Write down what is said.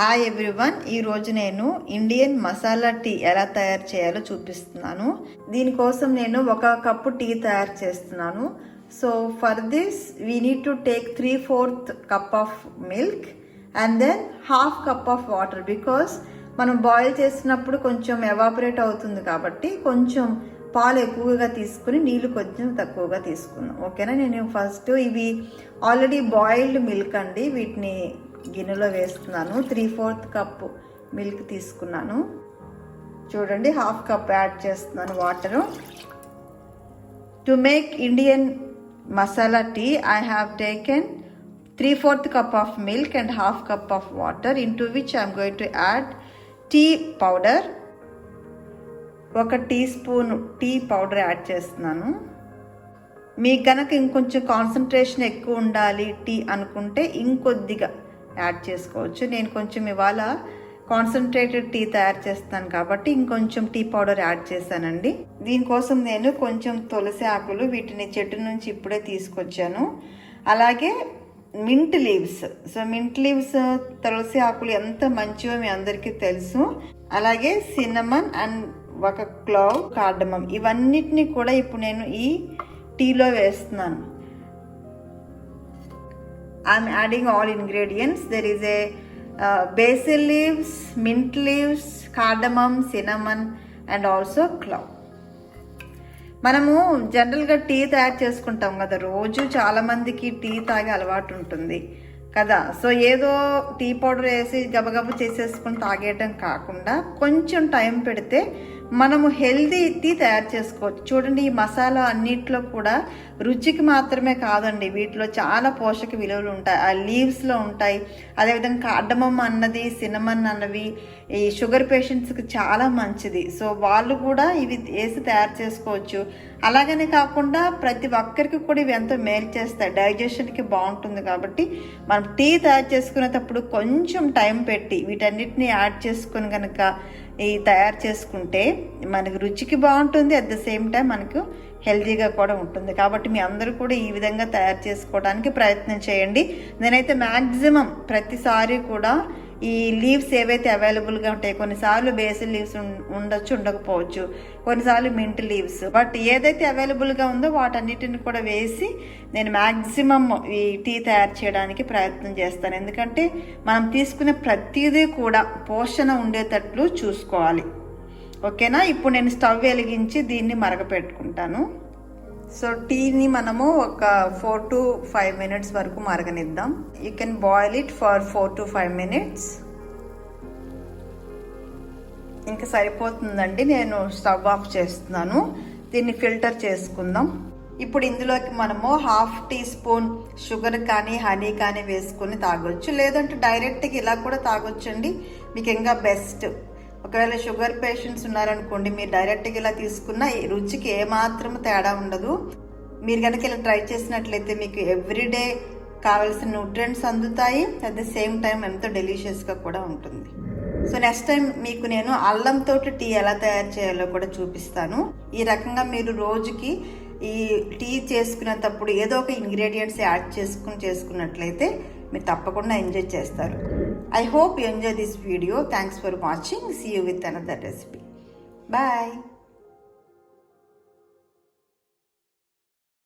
Hi everyone ఈరోజు నేను Indian masala tea ఎలా తయారు చేయాలో చూపిస్తున్నాను. దీనికోసం నేను ఒక కప్పు టీ తయారు చేస్తున్నాను. So for this we need to take three fourth cup of milk and then half cup of water because మనం బాయిల్ చేసినప్పుడు కొంచెం ఎవాపరేట్ అవుతుంది కాబట్టి కొంచెం పాలు ఎక్కువగా తీసుకుని నీళ్ళు కొంచెం తక్కువగా తీసుకున్నాం. ఓకేనా నేను ఫస్ట్ ఇవి ఆల్రెడీ బాయిల్డ్ మిల్క్ అండి. వీటిని గిన్నెలో వేస్తున్నాను. త్రీ ఫోర్త్ కప్ మిల్క్ తీసుకున్నాను. చూడండి హాఫ్ కప్ యాడ్ చేస్తున్నాను water. To make Indian masala tea I have taken three fourth cup of milk and half cup of water into which I'm going to add tea powder. ఒక teaspoon tea powder add చేస్తున్నాను. మీకు కనుక ఇంకొంచెం concentration ఎక్కువ ఉండాలి tea అనుకుంటే ఇంకొద్దిగా add చేసుకోవచ్చు. నేను కొంచెం ఇవాళ కాన్సన్ట్రేటెడ్ టీ తయారు చేస్తాను కాబట్టి ఇంకొంచెం టీ పౌడర్ యాడ్ చేశానండి. దీనికోసం నేను కొంచెం తులసి ఆకులు వీటిని చెట్టు నుంచి ఇప్పుడే తీసుకొచ్చాను. అలాగే mint leaves so mint leaves తులసి ఆకులు ఎంత మంచివో మీ అందరికీ తెలుసు. అలాగే సిన్నమన్ అండ్ ఒక క్లవ్ కార్డమం ఇవన్నిటిని కూడా ఇప్పుడు నేను ఈ టీలో వేస్తున్నాను. I'm adding all ingredients there is a basil leaves mint leaves cardamom cinnamon and also clove మనము జనరల్గా టీ తయారు చేసుకుంటాం కదా. రోజు చాలామందికి టీ తాగే అలవాటు ఉంటుంది కదా. సో ఏదో టీ పౌడర్ వేసి గబగబ చేసేసుకుని తాగేయటం కాకుండా కొంచెం టైం పెడితే మనము హెల్దీ టీ తయారు చేసుకోవచ్చు. చూడండి ఈ మసాలా అన్నిట్లో కూడా రుచికి మాత్రమే కాదండి వీటిలో చాలా పోషక విలువలు ఉంటాయి. ఆ లీవ్స్లో ఉంటాయి. అదేవిధంగా కార్డమం అన్నది సినమన్ అన్నవి ఈ షుగర్ పేషెంట్స్కి చాలా మంచిది. సో వాళ్ళు కూడా ఇవి వేసి తయారు చేసుకోవచ్చు. అలాగనే కాకుండా ప్రతి ఒక్కరికి కూడా ఇవి ఎంతో మేలు చేస్తాయి. డైజెషన్కి బాగుంటుంది కాబట్టి మనం టీ తయారు చేసుకునేటప్పుడు కొంచెం టైం పెట్టి వీటన్నిటిని యాడ్ చేసుకొని కనుక తయారు చేసుకుంటే మనకి రుచికి బాగుంటుంది అట్ ద సేమ్ టైం మనకు హెల్తీగా కూడా ఉంటుంది. కాబట్టి మీ అందరూ కూడా ఈ విధంగా తయారు చేసుకోవడానికి ప్రయత్నం చేయండి. నేనైతే మ్యాక్సిమం ప్రతిసారి కూడా ఈ లీవ్స్ ఏవైతే అవైలబుల్గా ఉంటాయి కొన్నిసార్లు బేసిల్ లీవ్స్ ఉండొచ్చు ఉండకపోవచ్చు. కొన్నిసార్లు మింట్ లీవ్స్. బట్ ఏదైతే అవైలబుల్గా ఉందో వాటన్నిటిని కూడా వేసి నేను మ్యాక్సిమం ఈ టీ తయారు చేయడానికి ప్రయత్నం చేస్తాను. ఎందుకంటే మనం తీసుకునే ప్రతిదీ కూడా పోషణ ఉండేటట్లు చూసుకోవాలి. ఓకేనా? ఇప్పుడు నేను స్టవ్ వెలిగించి దీన్ని మరగపెట్టుకుంటాను. సో టీని మనము ఒక ఫోర్ టు ఫైవ్ మినిట్స్ వరకు మరగనిద్దాం. You can boil it for four to five minutes. ఇంకా సరిపోతుందండి నేను స్టవ్ ఆఫ్ చేస్తున్నాను. దీన్ని ఫిల్టర్ చేసుకుందాం. ఇప్పుడు ఇందులోకి మనము హాఫ్ టీ స్పూన్ షుగర్ కానీ హనీ కానీ వేసుకొని తాగొచ్చు. లేదంటే డైరెక్ట్గా ఇలా కూడా తాగొచ్చండి. మీకు ఇంకా బెస్ట్. ఒకవేళ షుగర్ పేషెంట్స్ ఉన్నారనుకోండి మీరు డైరెక్ట్గా ఇలా తీసుకున్న ఈ రుచికి ఏమాత్రం తేడా ఉండదు. మీరు కనుక ఇలా ట్రై చేసినట్లయితే మీకు ఎవ్రీడే కావాల్సిన న్యూట్రియంట్స్ అందుతాయి. అట్ ద సేమ్ టైం ఎంతో డెలిషియస్గా కూడా ఉంటుంది. సో నెక్స్ట్ టైం మీకు నేను అల్లంతో టీ ఎలా తయారు చేయాలో కూడా చూపిస్తాను. ఈ రకంగా మీరు రోజుకి ఈ టీ చేసుకునేటప్పుడు ఏదో ఒక ఇంగ్రీడియంట్స్ యాడ్ చేసుకుని చేసుకున్నట్లయితే మీరు తప్పకుండా ఎంజాయ్ చేస్తారు. I hope you enjoy this video. Thanks for watching. See you with another recipe. Bye.